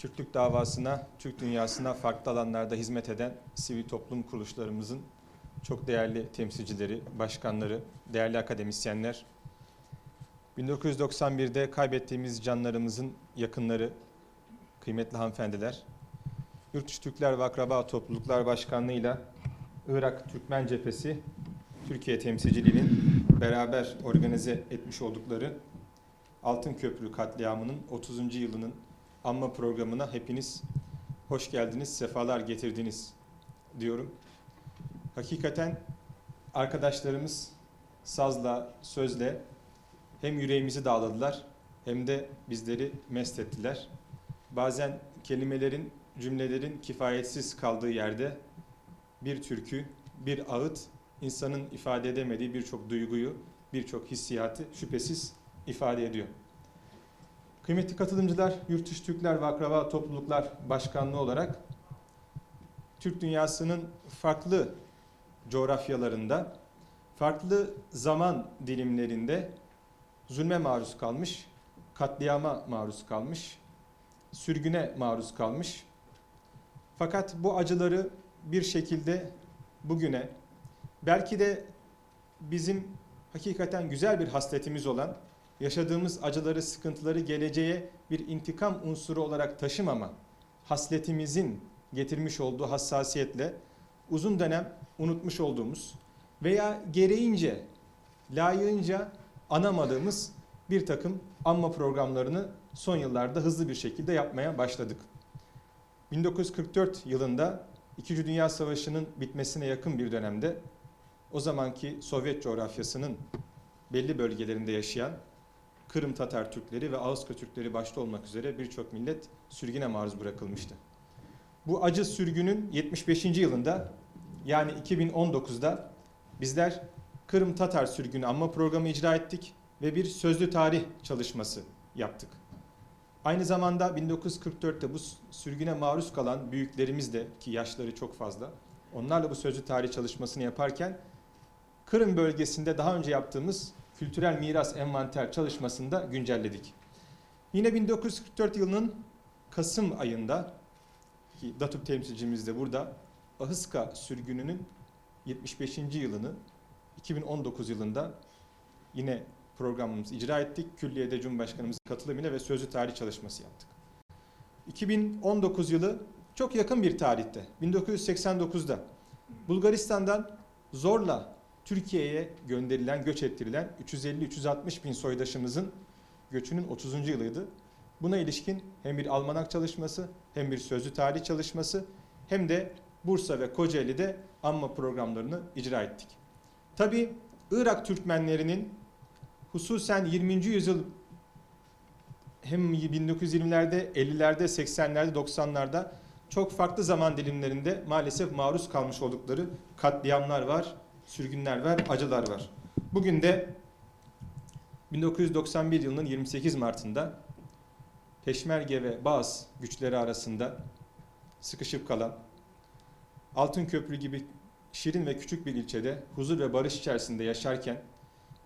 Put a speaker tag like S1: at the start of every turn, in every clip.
S1: Türklük davasına, Türk dünyasına farklı alanlarda hizmet eden sivil toplum kuruluşlarımızın çok değerli temsilcileri, başkanları, değerli akademisyenler, 1991'de kaybettiğimiz canlarımızın yakınları, kıymetli hanımefendiler, Yurtdışı Türkler ve Akraba Topluluklar Başkanlığı'yla Irak Türkmen Cephesi Türkiye temsilciliğinin beraber organize etmiş oldukları Altın Köprü katliamının 30. yılının anma programına hepiniz hoş geldiniz, sefalar getirdiniz diyorum. Hakikaten arkadaşlarımız sazla, sözle hem yüreğimizi dağladılar hem de bizleri mest ettiler. Bazen kelimelerin, cümlelerin kifayetsiz kaldığı yerde bir türkü, bir ağıt insanın ifade edemediği birçok duyguyu, birçok hissiyatı şüphesiz ifade ediyor. Kıymetli katılımcılar, Yurtdışı Türkler ve Akraba Topluluklar Başkanlığı olarak Türk dünyasının farklı coğrafyalarında, farklı zaman dilimlerinde zulme maruz kalmış, katliama maruz kalmış, sürgüne maruz kalmış. Fakat bu acıları bir şekilde bugüne, belki de bizim hakikaten güzel bir hasletimiz olan yaşadığımız acıları, sıkıntıları geleceğe bir intikam unsuru olarak taşımama hasletimizin getirmiş olduğu hassasiyetle uzun dönem unutmuş olduğumuz veya gereğince, layığınca anamadığımız bir takım anma programlarını son yıllarda hızlı bir şekilde yapmaya başladık. 1944 yılında İkinci Dünya Savaşı'nın bitmesine yakın bir dönemde o zamanki Sovyet coğrafyasının belli bölgelerinde yaşayan Kırım Tatar Türkleri ve Ağızka Türkleri başta olmak üzere birçok millet sürgüne maruz bırakılmıştı. Bu acı sürgünün 75. yılında yani 2019'da bizler Kırım Tatar sürgünü anma programı icra ettik ve bir sözlü tarih çalışması yaptık. Aynı zamanda 1944'te bu sürgüne maruz kalan büyüklerimiz de ki yaşları çok fazla onlarla bu sözlü tarih çalışmasını yaparken Kırım bölgesinde daha önce yaptığımız kültürel miras envanter çalışmasında güncelledik. Yine 1944 yılının Kasım ayında ki DATÜP temsilcimiz de burada Ahıska sürgününün 75. yılını 2019 yılında yine programımızı icra ettik. Külliye'de Cumhurbaşkanımızın katılımıyla ve sözlü tarih çalışması yaptık. 2019 yılı çok yakın bir tarihte 1989'da Bulgaristan'dan zorla Türkiye'ye gönderilen, göç ettirilen 350-360 bin soydaşımızın göçünün 30. yılıydı. Buna ilişkin hem bir almanak çalışması, hem bir sözlü tarih çalışması, hem de Bursa ve Kocaeli'de anma programlarını icra ettik. Tabi Irak Türkmenlerinin hususen 20. yüzyıl hem 1920'lerde, 50'lerde, 80'lerde, 90'larda çok farklı zaman dilimlerinde maalesef maruz kalmış oldukları katliamlar var, sürgünler var, acılar var. Bugün de 1991 yılının 28 Mart'ında Peşmerge ve Bağız güçleri arasında sıkışıp kalan Altın Köprü gibi şirin ve küçük bir ilçede huzur ve barış içerisinde yaşarken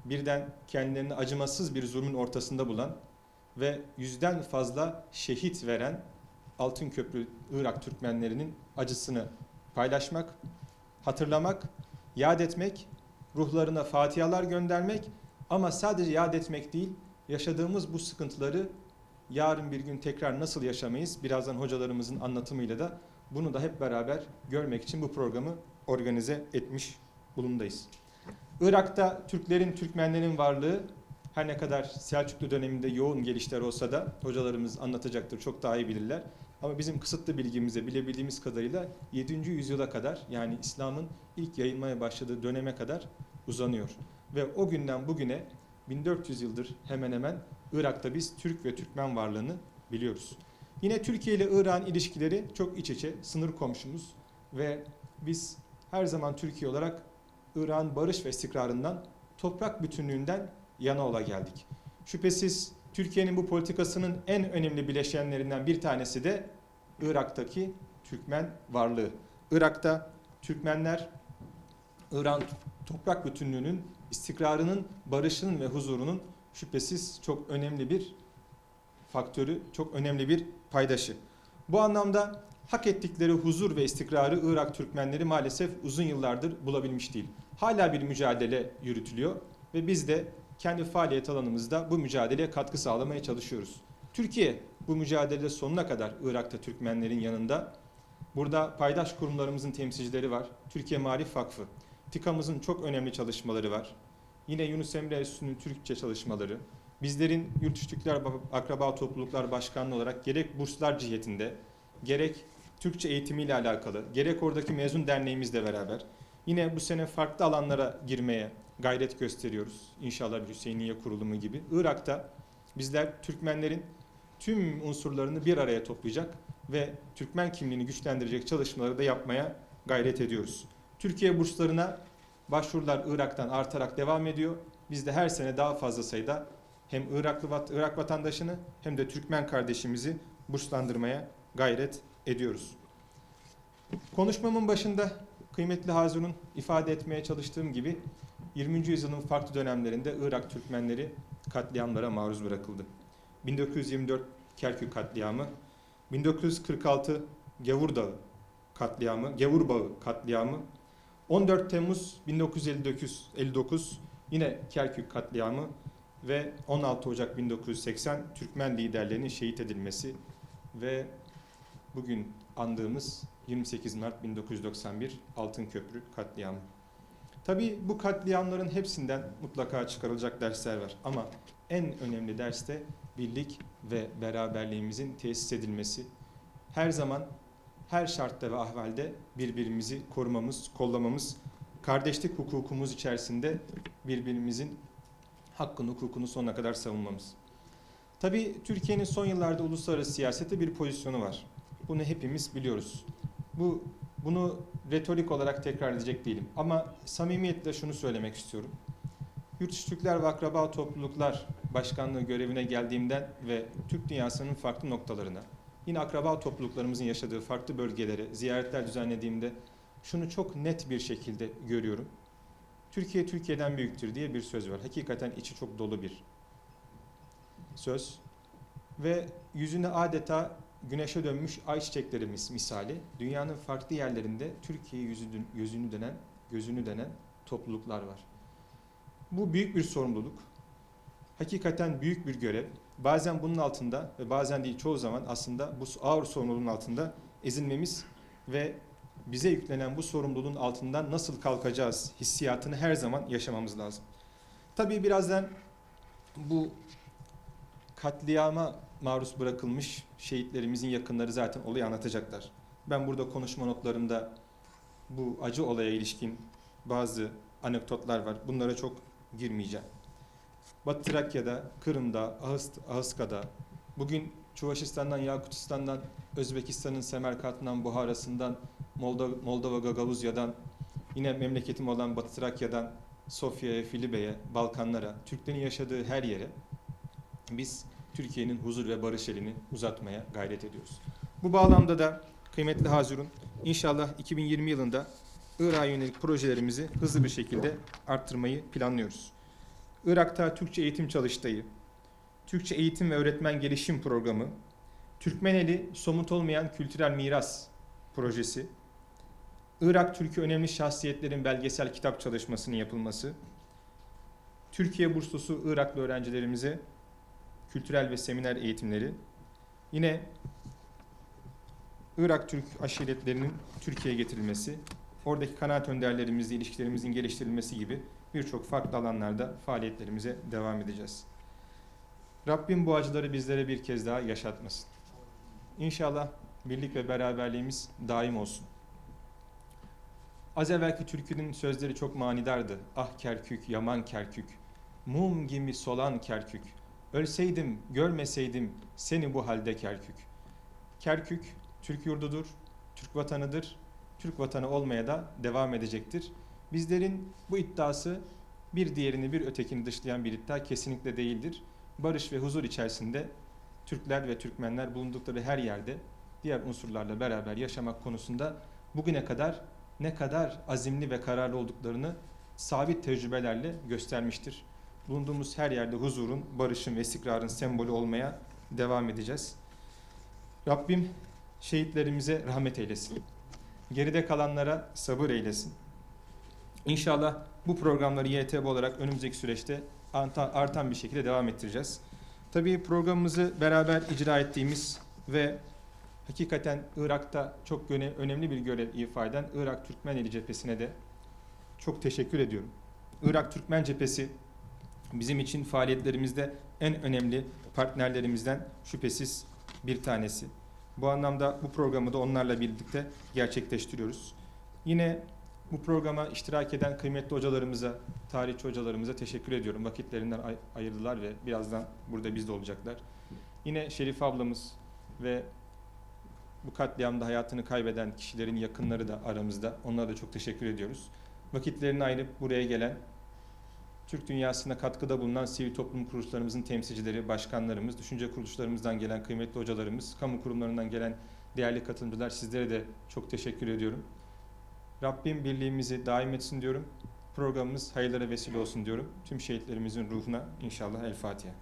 S1: birden kendilerini acımasız bir zulmün ortasında bulan ve yüzden fazla şehit veren Altın Köprü Irak Türkmenlerinin acısını paylaşmak, hatırlamak, yad etmek, ruhlarına fatihalar göndermek ama sadece yad etmek değil, yaşadığımız bu sıkıntıları yarın bir gün tekrar nasıl yaşamayız? Birazdan hocalarımızın anlatımıyla da bunu da hep beraber görmek için bu programı organize etmiş bulundayız. Irak'ta Türklerin, Türkmenlerin varlığı her ne kadar Selçuklu döneminde yoğun gelişler olsa da hocalarımız anlatacaktır, çok daha iyi bilirler. Ama bizim kısıtlı bilgimize bilebildiğimiz kadarıyla 7. yüzyıla kadar yani İslam'ın ilk yayılmaya başladığı döneme kadar uzanıyor. Ve o günden bugüne 1400 yıldır hemen hemen Irak'ta biz Türk ve Türkmen varlığını biliyoruz. Yine Türkiye ile İran ilişkileri çok iç içe, sınır komşumuz ve biz her zaman Türkiye olarak İran barış ve istikrarından, toprak bütünlüğünden yana ola geldik. Şüphesiz Türkiye'nin bu politikasının en önemli bileşenlerinden bir tanesi de Irak'taki Türkmen varlığı. Irak'ta Türkmenler İran toprak bütünlüğünün, istikrarının, barışının ve huzurunun şüphesiz çok önemli bir faktörü, çok önemli bir paydaşı. Bu anlamda hak ettikleri huzur ve istikrarı Irak Türkmenleri maalesef uzun yıllardır bulabilmiş değil. Hala bir mücadele yürütülüyor ve biz de kendi faaliyet alanımızda bu mücadeleye katkı sağlamaya çalışıyoruz. Türkiye bu mücadelede sonuna kadar Irak'ta Türkmenlerin yanında. Burada paydaş kurumlarımızın temsilcileri var. Türkiye Marif Vakfı, TİKA'mızın çok önemli çalışmaları var. Yine Yunus Emre Enstitüsü'nün Türkçe çalışmaları, bizlerin Yurt Akraba Topluluklar Başkanlığı olarak gerek burslar cihetinde, gerek Türkçe eğitimiyle alakalı, gerek oradaki mezun derneğimizle beraber yine bu sene farklı alanlara girmeye gayret gösteriyoruz. İnşallah bir Hüseyiniye kurulumu gibi. Irak'ta bizler Türkmenlerin tüm unsurlarını bir araya toplayacak ve Türkmen kimliğini güçlendirecek çalışmaları da yapmaya gayret ediyoruz. Türkiye burslarına başvurular Irak'tan artarak devam ediyor. Biz de her sene daha fazla sayıda hem Iraklı Irak vatandaşını hem de Türkmen kardeşimizi burslandırmaya gayret ediyoruz. Konuşmamın başında kıymetli Hazun'un ifade etmeye çalıştığım gibi 20. yüzyılın farklı dönemlerinde Irak Türkmenleri katliamlara maruz bırakıldı. 1924 Kerkük katliamı, 1946 Gavur Dağı katliamı, Gavur Bağı katliamı, 14 Temmuz 1959 59 yine Kerkük katliamı ve 16 Ocak 1980 Türkmen liderlerinin şehit edilmesi ve bugün andığımız 28 Mart 1991 Altınköprü katliamı. Tabii bu katliamların hepsinden mutlaka çıkarılacak dersler var ama en önemli ders de birlik ve beraberliğimizin tesis edilmesi. Her zaman her şartta ve ahvalde birbirimizi korumamız, kollamamız, kardeşlik hukukumuz içerisinde birbirimizin hakkını, hukukunu sonuna kadar savunmamız. Tabii Türkiye'nin son yıllarda uluslararası siyasette bir pozisyonu var. Bunu hepimiz biliyoruz. Bu bunu retorik olarak tekrar edecek değilim. Ama samimiyetle şunu söylemek istiyorum. Yurt Türkler ve Akraba Topluluklar Başkanlığı görevine geldiğimden ve Türk dünyasının farklı noktalarına, yine akraba topluluklarımızın yaşadığı farklı bölgelere ziyaretler düzenlediğimde şunu çok net bir şekilde görüyorum. Türkiye Türkiye'den büyüktür diye bir söz var. Hakikaten içi çok dolu bir söz. Ve yüzüne adeta güneşe dönmüş ayçiçekleri mis- misali dünyanın farklı yerlerinde Türkiye yüzü, yüzünü dönen, gözünü dönen topluluklar var. Bu büyük bir sorumluluk. Hakikaten büyük bir görev. Bazen bunun altında ve bazen değil çoğu zaman aslında bu ağır sorumluluğun altında ezilmemiz ve bize yüklenen bu sorumluluğun altından nasıl kalkacağız hissiyatını her zaman yaşamamız lazım. Tabii birazdan bu katliama maruz bırakılmış şehitlerimizin yakınları zaten olayı anlatacaklar. Ben burada konuşma notlarımda bu acı olaya ilişkin bazı anekdotlar var. Bunlara çok girmeyeceğim. Batı Trakya'da, Kırım'da, Ahıs- Ahıska'da, bugün Çuvaşistan'dan, Yakutistan'dan, Özbekistan'ın Semerkant'ından, Buhara'sından, Moldova, Moldova Gagavuzya'dan, yine memleketim olan Batı Trakya'dan, Sofya'ya, Filibe'ye, Balkanlara, Türklerin yaşadığı her yere biz Türkiye'nin huzur ve barış elini uzatmaya gayret ediyoruz. Bu bağlamda da kıymetli Hazur'un inşallah 2020 yılında Irak'a yönelik projelerimizi hızlı bir şekilde arttırmayı planlıyoruz. Irak'ta Türkçe eğitim çalıştayı, Türkçe eğitim ve öğretmen gelişim programı, Türkmeneli somut olmayan kültürel miras projesi, Irak Türk'ü önemli şahsiyetlerin belgesel kitap çalışmasının yapılması, Türkiye burslusu Iraklı öğrencilerimize kültürel ve seminer eğitimleri, yine Irak Türk aşiretlerinin Türkiye'ye getirilmesi, oradaki kanaat önderlerimizle ilişkilerimizin geliştirilmesi gibi birçok farklı alanlarda faaliyetlerimize devam edeceğiz. Rabbim bu acıları bizlere bir kez daha yaşatmasın. İnşallah birlik ve beraberliğimiz daim olsun. Az evvelki türkünün sözleri çok manidardı. Ah Kerkük, yaman Kerkük, mum gibi solan Kerkük, ölseydim, görmeseydim seni bu halde Kerkük. Kerkük, Türk yurdudur, Türk vatanıdır, Türk vatanı olmaya da devam edecektir. Bizlerin bu iddiası bir diğerini bir ötekini dışlayan bir iddia kesinlikle değildir. Barış ve huzur içerisinde Türkler ve Türkmenler bulundukları her yerde diğer unsurlarla beraber yaşamak konusunda bugüne kadar ne kadar azimli ve kararlı olduklarını sabit tecrübelerle göstermiştir. Bulunduğumuz her yerde huzurun, barışın ve istikrarın sembolü olmaya devam edeceğiz. Rabbim şehitlerimize rahmet eylesin. Geride kalanlara sabır eylesin. İnşallah bu programları YTB olarak önümüzdeki süreçte artan, bir şekilde devam ettireceğiz. Tabii programımızı beraber icra ettiğimiz ve hakikaten Irak'ta çok öne- önemli bir görev ifa eden Irak Türkmeneli cephesine de çok teşekkür ediyorum. Irak Türkmen cephesi bizim için faaliyetlerimizde en önemli partnerlerimizden şüphesiz bir tanesi. Bu anlamda bu programı da onlarla birlikte gerçekleştiriyoruz. Yine bu programa iştirak eden kıymetli hocalarımıza, tarihçi hocalarımıza teşekkür ediyorum. Vakitlerinden ay- ayırdılar ve birazdan burada biz de olacaklar. Yine Şerif ablamız ve bu katliamda hayatını kaybeden kişilerin yakınları da aramızda. Onlara da çok teşekkür ediyoruz. Vakitlerini ayırıp buraya gelen Türk dünyasına katkıda bulunan sivil toplum kuruluşlarımızın temsilcileri, başkanlarımız, düşünce kuruluşlarımızdan gelen kıymetli hocalarımız, kamu kurumlarından gelen değerli katılımcılar sizlere de çok teşekkür ediyorum. Rabbim birliğimizi daim etsin diyorum. Programımız hayırlara vesile olsun diyorum. Tüm şehitlerimizin ruhuna inşallah El Fatiha.